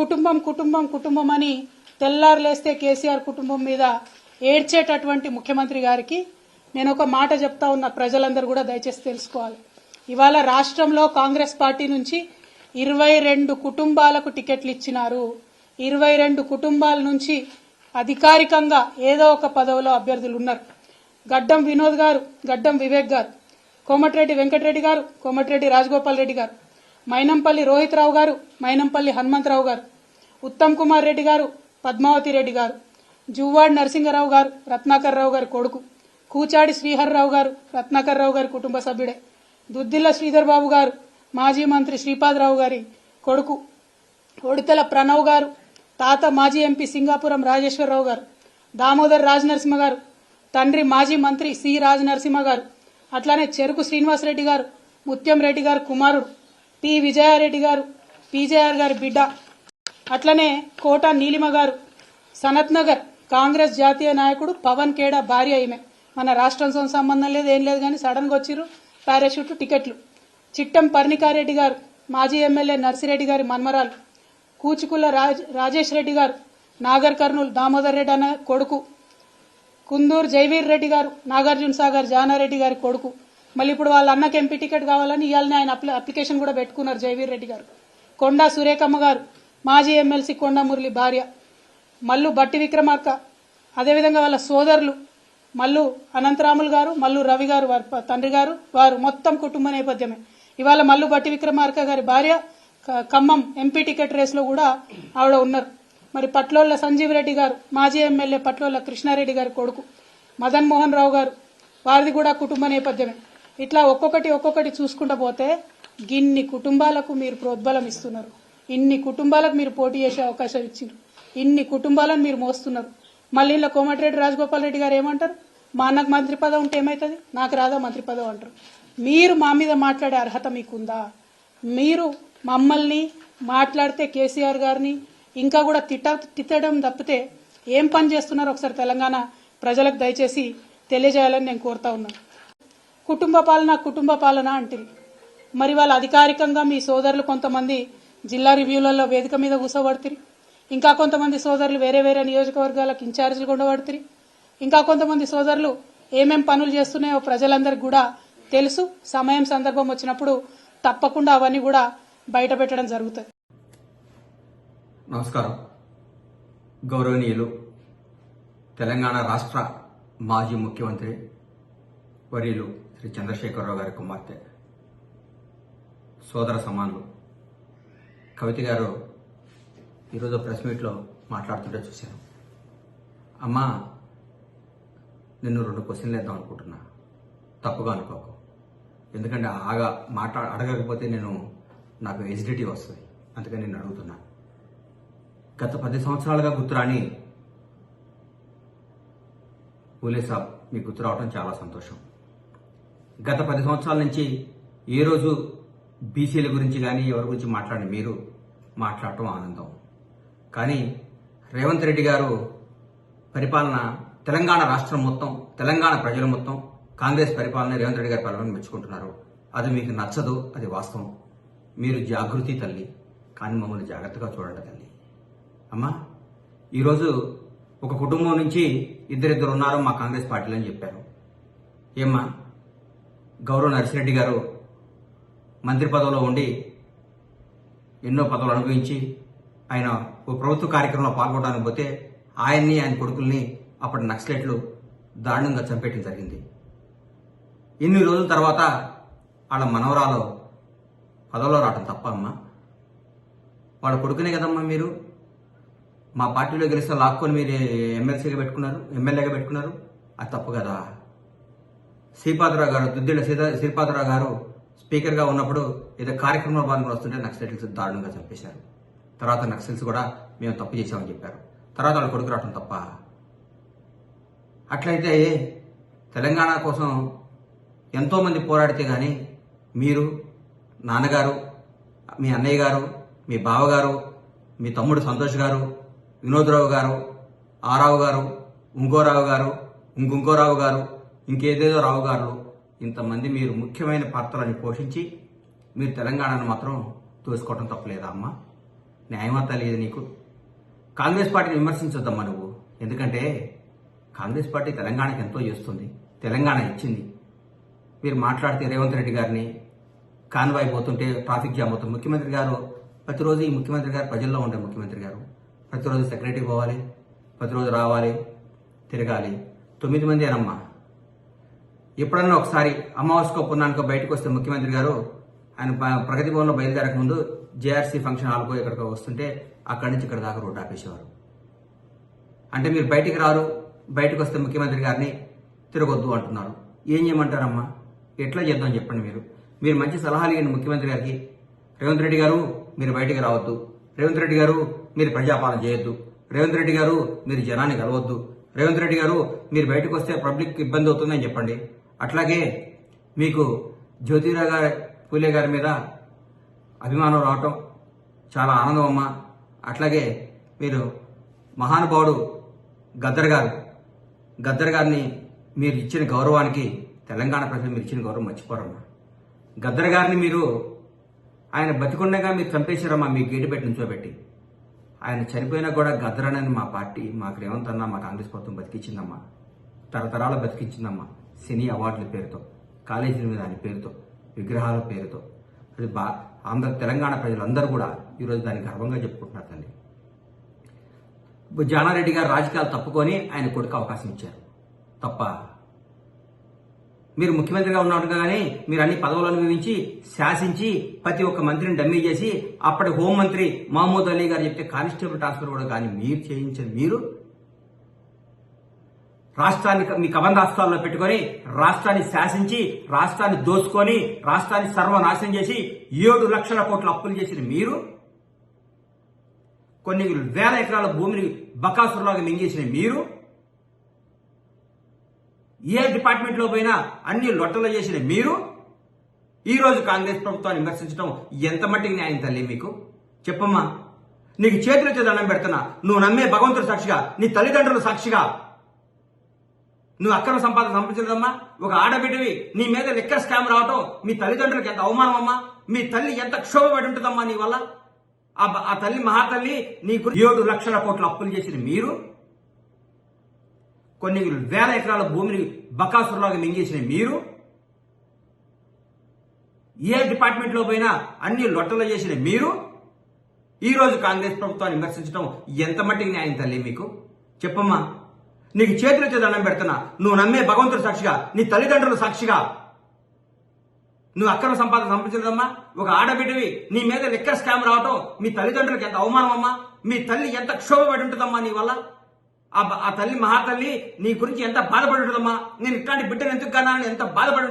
కుటుంబం కుటుంబం కుటుంబం అని తెల్లారులేస్తే కేసీఆర్ కుటుంబం మీద ఏడ్చేటటువంటి ముఖ్యమంత్రి గారికి నేను ఒక మాట చెప్తా ఉన్న ప్రజలందరూ కూడా దయచేసి తెలుసుకోవాలి. ఇవాళ రాష్ట్రంలో కాంగ్రెస్ పార్టీ నుంచి ఇరవై రెండు కుటుంబాలకు టికెట్లు ఇచ్చినారు. ఇరవై రెండు కుటుంబాల నుంచి అధికారికంగా ఏదో ఒక పదవిలో అభ్యర్థులు ఉన్నారు. గడ్డం వినోద్ గారు గడ్డం వివేక్ గారు కోమటిరెడ్డి వెంకటరెడ్డి గారు కోమటిరెడ్డి రాజగోపాల్ రెడ్డి గారు. మైనంపల్లి రోహిత్ రావు గారు మైనంపల్లి హనుమంతరావు గారు ఉత్తమ్ కుమార్ రెడ్డి గారు పద్మావతి రెడ్డి గారు జువ్వాడి నరసింహరావు గారు రత్నాకర్ రావు గారి కొడుకు కూచాడి శ్రీహర్రావు గారు రత్నాకర్ రావు గారి కుటుంబ సభ్యుడే దుద్దిల్ల శ్రీధర్ బాబు గారు మాజీ మంత్రి శ్రీపాదరావు గారి కొడుకు ఒడితెల ప్రణవ్ గారు తాత మాజీ ఎంపీ సింగాపురం రాజేశ్వరరావు గారు దామోదర్ రాజనరసింహ గారు తండ్రి మాజీ మంత్రి సి రాజనరసింహ గారు అట్లానే చెరుకు శ్రీనివాసరెడ్డి గారు ముత్యం రెడ్డి గారు కుమారుడు. పి. విజయారెడ్డి గారు పీజేఆర్ గారి బిడ్డ అట్లనే కోట నీలిమ గారు సనత్ నగర్ కాంగ్రెస్ జాతీయ నాయకుడు పవన్ కేడా భార్య ఈమె. మన రాష్ట్రంతో సంబంధం లేదు ఏం లేదు కానీ సడన్గా వచ్చిర్రు పారాషూట్ టికెట్లు. చిట్టం పర్ణికారెడ్డి గారు మాజీ ఎమ్మెల్యే నర్సిరెడ్డి గారి మన్మరాలు. కూచుకుల రాజ్ రాజేష్ రెడ్డి గారు నాగర్ కర్నూలు దామోదర్ రెడ్డి అన్న కొడుకు. కుందూరు జైవీర్ రెడ్డి గారు నాగార్జున సాగర్ జానారెడ్డి గారి కొడుకు. మళ్ళీ ఇప్పుడు వాళ్ళ అన్నకి ఎంపీ టికెట్ కావాలని ఇవాళనే ఆయన అప్లికేషన్ కూడా పెట్టుకున్నారు జైవీర్ రెడ్డి గారు. కొండా సురేఖమ్మ గారు మాజీ ఎమ్మెల్సీ కొండా మురళి భార్య మల్లు బట్టి విక్రమార్క అదేవిధంగా వాళ్ళ సోదరులు మల్లు అనంతరాములు గారు మల్లు రవి గారు వారి తండ్రి గారు వారు మొత్తం కుటుంబ నేపథ్యమే. ఇవాళ మల్లు బట్టి విక్రమార్క గారి భార్య ఖమ్మం ఎంపీ టికెట్ రేస్లో కూడా ఆవిడ ఉన్నారు. మరి పట్లోళ్ళ సంజీవ్ రెడ్డి గారు మాజీ ఎమ్మెల్యే పట్లోళ్ళ కృష్ణారెడ్డి గారి కొడుకు మదన్ మోహన్ రావు గారు వారిది కూడా కుటుంబ నేపథ్యమే. ఇట్లా ఒక్కొక్కటి ఒక్కొక్కటి చూసుకుంటూ పోతే గిన్ని కుటుంబాలకు మీరు ప్రోద్బలం ఇస్తున్నారు. ఇన్ని కుటుంబాలకు మీరు పోటీ చేసే అవకాశం ఇచ్చారు ఇన్ని కుటుంబాలను మీరు మోస్తున్నారు. మళ్ళీ ఇలా కోమటిరెడ్డి రాజగోపాల్ రెడ్డి గారు ఏమంటారు? మా అన్నకు మంత్రి పదం ఉంటే ఏమవుతుంది నాకు రాదా మంత్రి పదం అంటారు. మీరు మా మీద మాట్లాడే అర్హత మీకుందా? మీరు మమ్మల్ని మాట్లాడితే కేసీఆర్ గారిని ఇంకా కూడా తిట్ట తిట్టడం తప్పితే ఏం పని చేస్తున్నారో ఒకసారి తెలంగాణ ప్రజలకు దయచేసి తెలియజేయాలని నేను కోరుతా ఉన్నాను. కుటుంబ పాలన కుటుంబ పాలన అంటుంది మరి వాళ్ళ అధికారికంగా మీ సోదరులు కొంతమంది జిల్లా రివ్యూలలో వేదిక మీద కూర్చోబడుతుంది ఇంకా కొంతమంది సోదరులు వేరే వేరే నియోజకవర్గాలకు ఇన్ఛార్జీలు ఉండబడుతుంది ఇంకా కొంతమంది సోదరులు ఏమేం పనులు చేస్తున్నాయో ప్రజలందరికీ కూడా తెలుసు. సమయం సందర్భం వచ్చినప్పుడు తప్పకుండా అవన్నీ కూడా బయట పెట్టడం జరుగుతుంది. నమస్కారం. గౌరవనీయులు తెలంగాణ రాష్ట్ర మాజీ ముఖ్యమంత్రి వర్యులు శ్రీ చంద్రశేఖరరావు గారి కుమార్తె సోదర సమానులు. కవిత గారు ఈరోజు ప్రెస్ మీట్లో మాట్లాడుతుంటే చూశాను. అమ్మా నిన్ను రెండు క్వశ్చన్లు వేద్దాం అనుకుంటున్నా. తప్పుగా అనుకోకు. ఎందుకంటే ఆగా మాట్లా అడగకపోతే నేను నాకు ఎజిడిటీ వస్తుంది. అందుకని నేను అడుగుతున్నా. గత పది సంవత్సరాలుగా గుర్తురాని పూలే సాబ్ మీకు గుర్తు రావడం చాలా సంతోషం. గత పది సంవత్సరాల నుంచి ఏ రోజు బీసీల గురించి కానీ ఎవరి గురించి మాట్లాడిన మీరు మాట్లాడటం ఆనందం. కానీ రేవంత్ రెడ్డి గారు పరిపాలన తెలంగాణ రాష్ట్రం మొత్తం తెలంగాణ ప్రజలు మొత్తం కాంగ్రెస్ పరిపాలన రేవంత్ రెడ్డి గారి పరిపాలన మెచ్చుకుంటున్నారు. అది మీకు నచ్చదు అది వాస్తవం. మీరు జాగృతి తల్లి కానీ మమ్మల్ని జాగ్రత్తగా చూడండి తల్లి. అమ్మా ఈరోజు ఒక కుటుంబం నుంచి ఇద్దరిద్దరు ఉన్నారు మా కాంగ్రెస్ పార్టీలో అని చెప్పారు. ఏమ్మా గౌరవ నర్సిరెడ్డి గారు మంత్రి పదవిలో ఉండి ఎన్నో పదవులు అనుభవించి ఆయన ఓ ప్రభుత్వ కార్యక్రమంలో పాల్గొనడానికి పోతే ఆయన్ని ఆయన కొడుకుల్ని అప్పటి నక్సలెట్లు దారుణంగా చంపేయటం జరిగింది. ఎన్ని రోజుల తర్వాత వాళ్ళ మనవరాలు పదవిలో రావటం తప్ప అమ్మా. వాళ్ళ కొడుకునే కదమ్మా మీరు? మా పార్టీలో గెలిస్తే లాక్కొని మీరు ఎమ్మెల్సీగా పెట్టుకున్నారు ఎమ్మెల్యేగా పెట్టుకున్నారు. అది తప్పు కదా. శ్రీపాదరావు గారు దుద్దిళ్ళ శ్రీపాదరావు గారు స్పీకర్గా ఉన్నప్పుడు ఏదో కార్యక్రమంలో భాగంగా వస్తుంటే నక్సలైట్స్ దారుణంగా చంపేశారు. తర్వాత నక్సల్స్ కూడా మేము తప్పు చేశామని చెప్పారు. తర్వాత వాళ్ళు కొడుకు రావటం తప్ప. అట్లయితే తెలంగాణ కోసం ఎంతోమంది పోరాడితే కానీ మీరు నాన్నగారు మీ అన్నయ్య గారు మీ బావగారు మీ తమ్ముడు సంతోష్ గారు వినోద్రావు గారు ఆరావు గారు ఇంకోరావు గారు ఇంకొంకోరావు గారు ఇంకేదేదో రావు గారు ఇంతమంది మీరు ముఖ్యమైన పాత్రలని పోషించి మీరు తెలంగాణను మాత్రం తోసుకోవటం తప్పలేదా అమ్మా? న్యాయమా తెలియదు నీకు. కాంగ్రెస్ పార్టీని విమర్శించొద్దమ్మా నువ్వు. ఎందుకంటే కాంగ్రెస్ పార్టీ తెలంగాణకి ఎంతో చేస్తుంది. తెలంగాణ ఇచ్చింది. మీరు మాట్లాడితే రేవంత్ రెడ్డి గారిని కాన్వాయ్ పోతుంటే ట్రాఫిక్ జామ్ అవుతుంది. ముఖ్యమంత్రి గారు ప్రతిరోజు ఈ ముఖ్యమంత్రి గారు ప్రజల్లో ఉండే ముఖ్యమంత్రి గారు. ప్రతిరోజు సెక్రటరీ పోవాలి ప్రతిరోజు రావాలి తిరగాలి. తొమ్మిది మంది అనమ్మా ఎప్పుడన్నా ఒకసారి అమావాస్యకో పున్నానికో బయటకు వస్తే ముఖ్యమంత్రి గారు ఆయన ప్రగతి భవన్లో బయలుదేరక ముందు జేఆర్సీ ఫంక్షన్ హాల్కో ఇక్కడికి వస్తుంటే అక్కడి నుంచి ఇక్కడ దాకా రోడ్డు ఆపేసేవారు. అంటే మీరు బయటికి రారు బయటకు వస్తే ముఖ్యమంత్రి గారిని తిరగొద్దు అంటున్నారు. ఏం చేయమంటారమ్మా? ఎట్లా చేద్దాం చెప్పండి మీరు. మీరు మంచి సలహాలు ఇవ్వండి ముఖ్యమంత్రి గారికి. రేవంత్ రెడ్డి గారు మీరు బయటికి రావద్దు. రేవంత్ రెడ్డి గారు మీరు ప్రజాపాలన చేయొద్దు. రేవంత్ రెడ్డి గారు మీరు జనాన్ని కలవద్దు. రేవంత్ రెడ్డి గారు మీరు బయటకు వస్తే పబ్లిక్ ఇబ్బంది అవుతుందని చెప్పండి. అట్లాగే మీకు జ్యోతిరావు గారి పూలే గారి మీద అభిమానం రావటం చాలా ఆనందం అమ్మా అట్లాగే మీరు మహానుభావుడు గద్దర్ గారు. గద్దర్ గారిని మీరు ఇచ్చిన గౌరవానికి తెలంగాణ ప్రజలు మీరు ఇచ్చిన గౌరవం మర్చిపోరమ్మా. గద్దర్ గారిని మీరు ఆయన బతికుండగా మీరు చంపేశారమ్మా మీ గేటు పెట్టి నుంచోబెట్టి. ఆయన చనిపోయినా కూడా గద్దర్ అనేది మా పార్టీ మాకు రేవంత్ అన్న మా కాంగ్రెస్ ప్రభుత్వం బతికించిందమ్మా తరతరాలు బతికించిందమ్మా సినీ అవార్డుల పేరుతో కాలేజీల మీద దాని పేరుతో విగ్రహాల పేరుతో అది బా ఆంధ్ర తెలంగాణ ప్రజలందరూ కూడా ఈరోజు దాన్ని గర్వంగా చెప్పుకుంటున్నారు తల్లి. జానారెడ్డి గారు రాజకీయాలు తప్పుకొని ఆయన కొడుకు అవకాశం ఇచ్చారు. తప్ప మీరు ముఖ్యమంత్రిగా ఉన్నట్టుగానే మీరు అన్ని పదవులు అనుభవించి శాసించి ప్రతి ఒక్క మంత్రిని డమ్మీ చేసి అప్పటి హోంమంత్రి మహమూద్ అలీ గారు చెప్తే కానిస్టేబుల్ ట్రాన్స్ఫర్ కూడా కానీ మీరు చేయించారు మీరు రాష్ట్రాన్ని మీ కబంధాస్తాల్లో పెట్టుకొని రాష్ట్రాన్ని శాసించి రాష్ట్రాన్ని దోచుకొని రాష్ట్రాన్ని సర్వనాశనం చేసి ఏడు లక్షల కోట్ల అప్పులు చేసిన మీరు కొన్ని వేల ఎకరాల భూమిని బకాసురులాగా మింగేసిన మీరు ఏ డిపార్ట్మెంట్లో పోయినా అన్ని లొట్టలు చేసిన మీరు ఈ రోజు కాంగ్రెస్ ప్రభుత్వాన్ని విమర్శించడం ఎంత మట్టికి న్యాయం తల్లి మీకు? చెప్పమ్మా. నీకు చేతులతో దండం పెడుతున్నా. నువ్వు నమ్మే భగవంతుడు సాక్షిగా నీ తల్లిదండ్రుల సాక్షిగా నువ్వు అక్రమ సంపాదన సంపాదించలేదమ్మా. ఒక ఆడబిడ్డవి నీ మీద లెక్క స్కామ్ రావటం మీ తల్లిదండ్రులకు ఎంత అవమానం అమ్మా మీ తల్లి ఎంత క్షోభపడి ఉంటుందమ్మా నీ వల్ల. ఆ ఆ తల్లి మహాతల్లి నీకు ఏడు లక్షల కోట్లు అప్పులు చేసిన మీరు. కొన్ని వేల ఎకరాల భూమిని బకాసురులాగా మింగేసిన మీరు. ఏ డిపార్ట్మెంట్లో పోయినా అన్ని లొట్టలు చేసిన మీరు. ఈ రోజు కాంగ్రెస్ ప్రభుత్వాన్ని విమర్శించడం ఎంత మట్టికి న్యాయం తల్లి మీకు? చెప్పమ్మా. నీకు చేతులెత్తి దండం పెడుతున్నా. నువ్వు నమ్మే భగవంతుడు సాక్షిగా నీ తల్లిదండ్రులు సాక్షిగా. నువ్వు అక్రమ సంపాదన సంపాదించలేదమ్మా. ఒక ఆడబిడ్డవి నీ మీద లెక్క స్కామ్ రావటం మీ తల్లిదండ్రులకు ఎంత అవమానం అమ్మా మీ తల్లి ఎంత క్షోభపడి ఉంటుందమ్మా నీ వల్ల. ఆ ఆ తల్లి మహాతల్లి నీ గురించి ఎంత బాధపడి ఉంటుందమ్మా. నేను ఇట్లాంటి బిడ్డను ఎందుకు కన్నా ఎంత బాధపడి